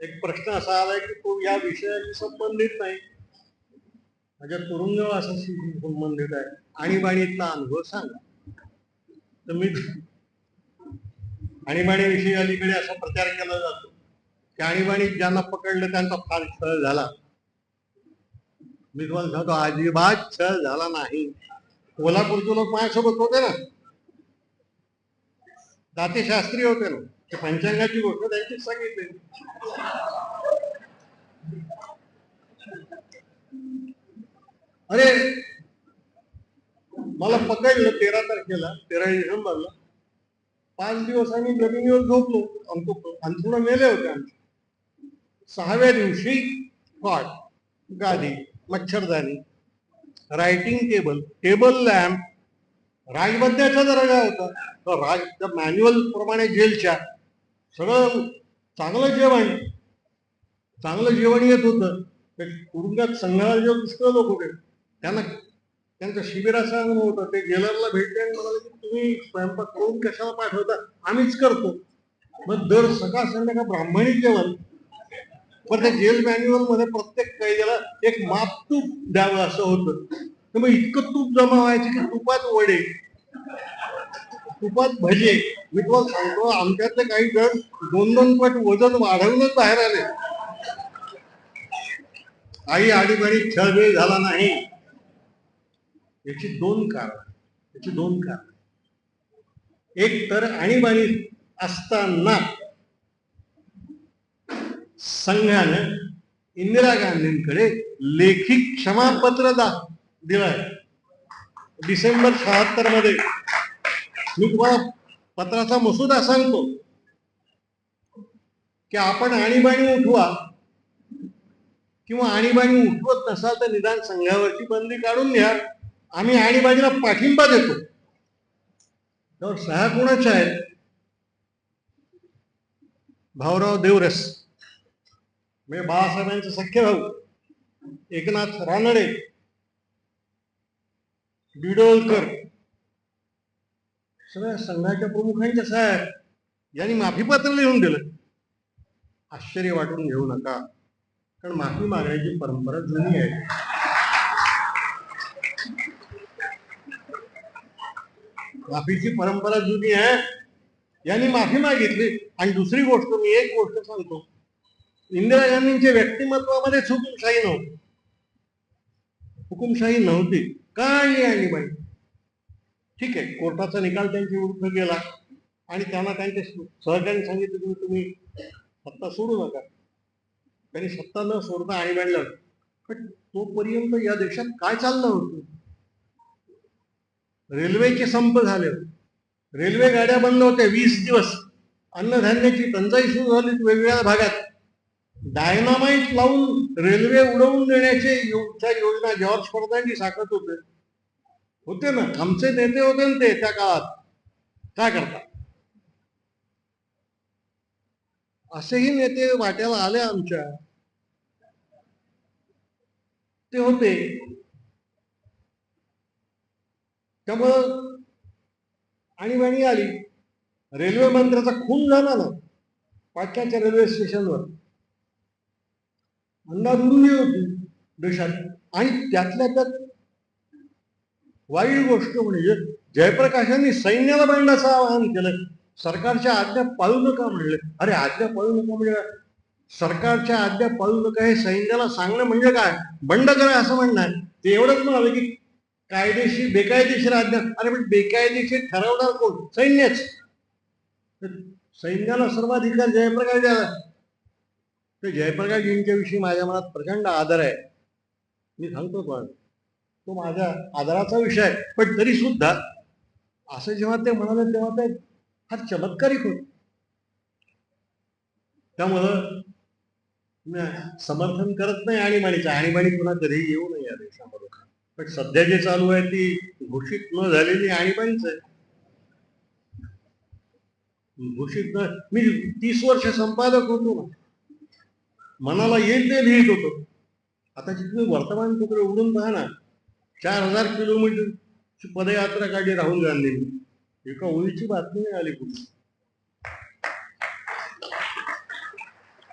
एक प्रश्न असा आलाय की तो या विषयाशी संबंधित नाही. माझ्या तुरुंगवासाशी संबंधित आहे आणीबाणीतला अनुभव सांगा. तर मी आणीबाणीविषयी अलीकडे असा प्रचार केला जातो की आणीबाणीत ज्यांना पकडलं त्यांचा फार छळ झाला. मी तुम्हाला सांगतो अजिबात छळ झाला नाही. कोल्हापूरचे लोक माझ्यासोबत होते ना. दाते शास्त्री होते ना. पंचांगाची गोष्ट त्यांची सांगितली. अरे मला पकडलं तेरा तारखेला तेरा डिसेंबरला. पाच दिवस आम्ही जमिनीवर झोपलो. आमचं अंथरुण मेले होते आमचे. सहाव्या दिवशी कॉट गादी मच्छरदाणी रायटिंग टेबल टेबल लॅम्प राजबद्याचा जरा होता. तर राज त्या मॅन्युअल प्रमाणे जेलच्या सगळं चांगलं जेवण. चांगलं जेवण येत होतं. ते तुरुंगात संघाला जेव्हा पुष्कळ लोक होते. त्यांना त्यांचं शिबिराचं अनुभव होतं. ते जेलरला भेटले आणि म्हणाले की तुम्ही स्वयंपाक करून कशाला पाठवता? आम्हीच करतो. मग दर सकाळ संध्याकाळ ब्राह्मणी जेवण. पण त्या जेल मॅन्युअलमध्ये प्रत्येक कैद्याला एक माप तूप द्यावं असं होतं. तर मग इतकं तूप जमा व्हायचं की तुपात वडे. तुपात भजे. मी तुम्हाला सांगतो आमच्यातले काही जण दोन दोन पट वजन वाढवूनच बाहेर आले. आई आडीबाडी छळवेळ झाला नाही. याची दोन कारण. याची दोन कारण. एक तर आणीबाणी असताना संघानं इंदिरा गांधींकडे लेखी क्षमापत्र दा दिलंय. डिसेंबर शहात्तरमध्ये मी तुम्हाला पत्राचा मसुदा सांगतो की आपण आणीबाणी उठवा किंवा आणीबाणी उठवत नसाल तर निदान संघावरची बंदी काढून घ्या आम्ही आणीबाणीला पाठिंबा देतो. त्यावर सहा कोणाच्या आहेत? भाऊराव देवरस. म्हणजे बाळासाहेबांचे सख्य भाऊ. एकनाथ रानडे. बिडोलकर. सगळ्या संघाच्या प्रमुखांच्या साहेब यांनी माफीपत्र लिहून दिलं. आश्चर्य वाटून घेऊ नका. कारण माफी मागण्याची परंपरा जुनी आहे. माफीची परंपरा जुनी आहे. यांनी माफी मागितली. आणि दुसरी गोष्ट मी एक गोष्ट सांगतो. इंदिरा गांधींच्या व्यक्तिमत्वामध्ये हुकुमशाही नव्हती. हुकुमशाही नव्हती. काय आणि बाई? ठीक आहे कोर्टाचा निकाल त्यांच्या विरुद्ध गेला. आणि त्यांना त्यांच्या सहकार्याने सांगितलं की तुम्ही सत्ता सोडू नका. त्यांनी सत्ता न सोडता आणीबाणलं पण तोपर्यंत या देशात काय चाललं होतं? रेल्वेचे संप झाले होते. रेल्वे गाड्या बंद होत्या वीस दिवस. अन्नधान्याची टंचाई सुरू झाली वेगवेगळ्या भागात. डायनामाइट लावून रेल्वे उडवून देण्याचे योजना जॉर्ज फर्नांडिस साखत होते. होते ना आमचे नेते होते ना ते त्या काळात. काय करतात? असेही नेते वाट्याला आले आमच्या. ते होते. त्यामुळं आणीबाणी आली. रेल्वे मंत्र्याचा खून झाला ना पाटण्याच्या रेल्वे स्टेशनवर. अंधाधुंदी होती देशात. आणि त्यातल्या त्यात वाईट गोष्ट म्हणजे जयप्रकाशांनी सैन्याला बांधण्याचं आवाहन केलं. सरकारच्या आज्ञा पाळू नका म्हणले. अरे आज्ञा पाळू नका म्हणजे सरकारच्या आज्ञा पाळू नका हे सैन्याला सांगणं म्हणजे काय? बंड करा असं म्हणणं आहे. ते एवढंच म्हणाले की कायदेशीर बेकायदेशीर आज्ञा. अरे पण बेकायदेशीर ठरवणार कोण? सैन्यच. सैन्याला सर्वाधिकार जयप्रकाश द्यावा तर जयप्रकाशजींच्या विषयी माझ्या मनात प्रचंड आदर आहे. मी सांगतो पण तो माझ्या आदराचा विषय आहे. पण तरी सुद्धा असं जेव्हा ते म्हणाले तेव्हा ते फार चमत्कारिक होत. त्यामुळं समर्थन करत नाही आणीबाणीचं. आणीबाणी पुन्हा कधीही येऊ नये या देशामध्ये. पण सध्या जे चालू आहे ती घोषित न झालेली आणीबाणीच आहे. घोषित न मी तीस वर्ष संपादक होतो. ना मनाला येईल ते लिहित होतो. आता जिथे वर्तमानपत्र उघडून पहा ना चार हजार किलोमीटर पदयात्रा काढली राहुल गांधींनी एका ओळीची बातमी नाही आली कुठे?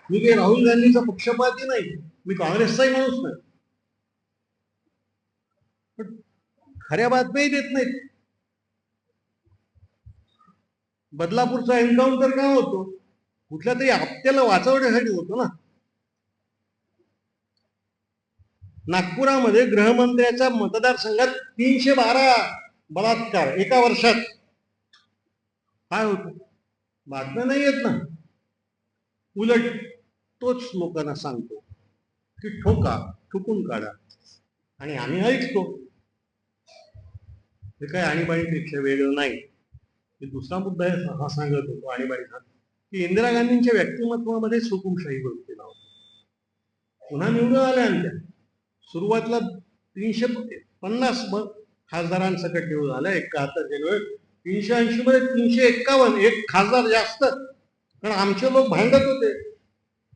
मी काही राहुल गांधीचा पक्षपाती नाही. मी काँग्रेसचाही माणूस नाही. पण खऱ्या बातम्याही देत नाहीत. बदलापूरचा एन्काउंटर काय होतो? कुठल्या तरी आपल्याला वाचवण्यासाठी होतो ना. नागपुरामध्ये गृहमंत्र्याच्या मतदारसंघात तीनशे बारा बलात्कार एका वर्षात. काय होत? बातम्या नाही येत ना. उलट तोच लोकांना सांगतो की ठोका ठुकून काढा. आणि आम्ही ऐकतो. हे काय आणीबाणीपेक्षा वेगळं नाही. दुसरा मुद्दा आहे हा सांगत होतो आणीबाणीचा की इंदिरा गांधींच्या व्यक्तिमत्वामध्ये हुकुमशाही बघते होती पुन्हा निवडून आल्या आणि त्या सुरुवातीला तीनशे पन्नास ब- खासदारांसकट निवडून आल्या एकाहत्तर जानेवारी तीनशे ऐंशी मध्ये तीनशे एक्कावन्न. एक खासदार जास्त. कारण आमचे लोक भांडत होते.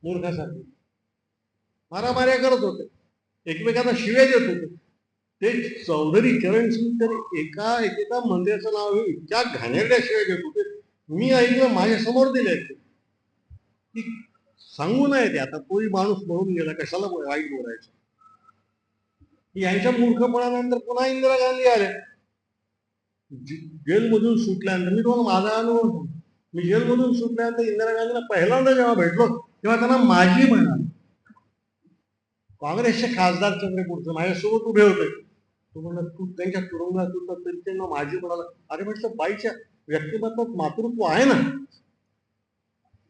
मूर्खासाठी मारामाऱ्या करत होते. एकमेकांना शिव्या देत होते. ते चौधरी चरण सिंग तर एका एकेका मंदिराचं नाव घेऊन इतक्या घाणेरड्या शिव्या देत होते. मी ऐकलं माझ्यासमोर दिले ते की सांगू नये ते आता तोही माणूस म्हणून गेला. कशाला वाईट बोलायचं? यांच्या मूर्खपणानंतर पुन्हा इंदिरा गांधी आल्या जेलमधून सुटल्यानंतर मी तुम्हाला माझा अनुभव मी जेलमधून सुटल्यानंतर इंदिरा गांधीला पहिल्यांदा जेव्हा भेटलो तेव्हा त्यांना माझी म्हणाल. काँग्रेसचे खासदार चंद्रपूरचे माझ्यासोबत उभे होते. तो म्हणला तू त्यांच्या तुरुंगात होता तरी त्यांना माझी म्हणाला. अरे म्हटलं बाईच्या व्यक्तिमत्वात मातृत्व आहे ना.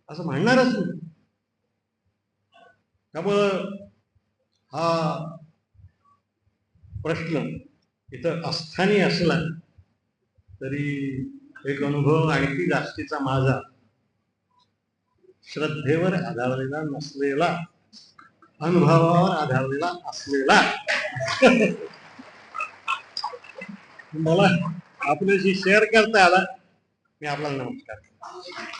असं म्हणणारच त्यामुळं हा प्रश्न. इथं अस्थानी असला तरी एक अनुभव आणखी जास्तीचा माझा. श्रद्धेवर आधारलेला नसलेला अनुभवावर आधारलेला असलेला. मला आपल्याशी शेअर करता आला. मी आपला नमस्कार